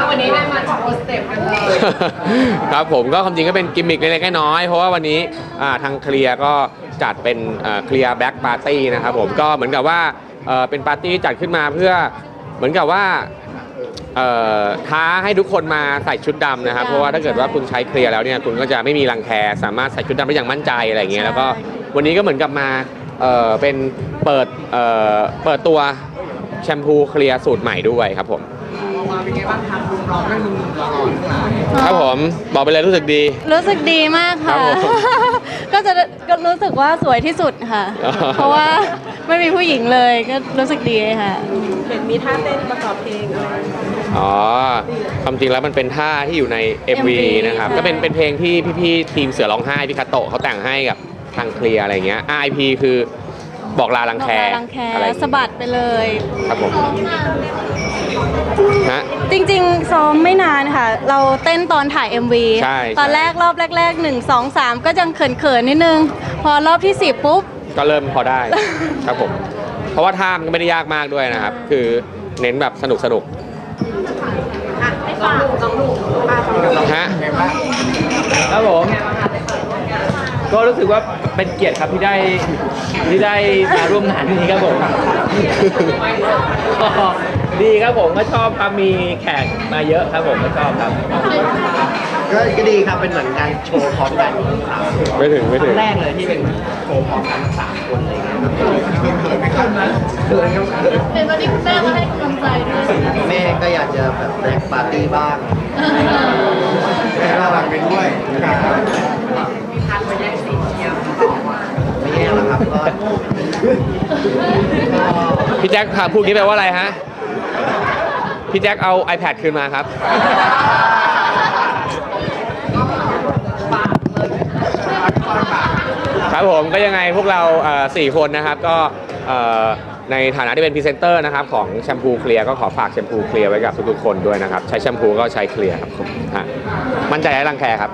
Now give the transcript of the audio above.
คะวันนี้ได้มาโชว์สเต็ปกันเลยครับผมก็ความจริงก็เป็นกิมมิคเล็กๆน้อยๆเพราะว่าวันนี้อ่าทางเคลียร์ก็จัดเป็นเคลียร์แบ็กปาร์ตี้นะครับผมก็เหมือนกับว่าเอ่อเป็นปาร์ตี้จัดขึ้นมาเพื่อเหมือนกับว่าเอ่อท้าให้ทุกคนมาใส่ชุดดำนะครับ เพราะว่าถ้าเกิดว่าคุณใช้เคลียร์แล้วเนี่ยคุณก็จะไม่มีรังแคสามารถใส่ชุดดำได้อย่างมั่นใจอะไรอย่างเงี้ยแล้วก็วันนี้ก็เหมือนกับมาเอ่อเป็นเปิดเอ่อเปิดตัวแชมพูเคลียร์สูตรใหม่ด้วยครับผมมา เป็นไงบ้างครับคุณร้องได้หนุ่มหล่อๆทั้งหลายครับผมบอกไปเลยรู้สึกดี รู้สึกดีมากค่ะ ครับผมก็จะก็รู้สึกว่าสวยที่สุดค่ะ อ๋อ เพราะว่าไม่มีผู้หญิงเลยก็รู้สึกดีค่ะ เห็นมีท่าเต้นประกอบเพลงอะไรอ๋อความจริงแล้วมันเป็นท่าที่อยู่ใน MV MV นะครับใช่ก็เป็นเป็นเพลงที่พี่ๆทีมเสือร้องไห้พี่คาโตะเขาแต่งให้กับทางเคลียร์อะไรเงี้ย RIP คือ บอกลาลังแคบอกลารังแคอะไรอย่างสะงี้บัดไปเลย ครับผมฮะ จริงๆ ซ้อมไม่นานค่ะ เราเต้นตอนถ่าย MV ใช่ตอนใช่ แรกรอบแรก ๆ 1 2 3 ก็ยังเขินๆ นิดนึง พอรอบที่ 10 ปุ๊บ ก็เริ่มพอได้ ครับผม เพราะว่าท่ามันก็ไม่ได้ยากมากด้วยนะครับ คือเน้นแบบสนุกสนุกอะให้ฟังน้องลูกป้าฟังกั ก็รู้สึกว่าเป็นเกียรติครับที่ได้ที่ได้มาร่วมงานนี้ครับผมดีครับผมก็ชอบครับมีแขกมาเยอะครับผมก็ชอบครับก็ก็ดีครับเป็นเหมือนงานโชว์พร้อมกันของสามไม่ถึงไม่คถึรั้งงแรกเลยที่เป็นโชว์พร้อมกันทั้งสามคนอะไรเงี้ยเขินไหมครับเขินครับเขินเป็นวันนี้คุณแม่มาให้กำลังใจด้วยแม่ก็อยากจะแบบแบกปาร์ตี้บ้างแม่ก็หลังไปด้วยมีพัน พี่แจ็คพาพูดนี้แปลว่าอะไรฮะ พี่แจ็คเอา iPad คืนมาครับ ครับผมก็ยังไงพวกเราสี่คนนะครับก็ในฐานะที่เป็นพรีเซนเตอร์นะครับของแชมพูเคลียร์ก็ขอฝากแชมพูเคลียร์ไว้กับทุกๆคนด้วยนะครับ ใช้แชมพูก็ใช้เคลียร์ครับผมฮะมั่นใจและรังแคครับ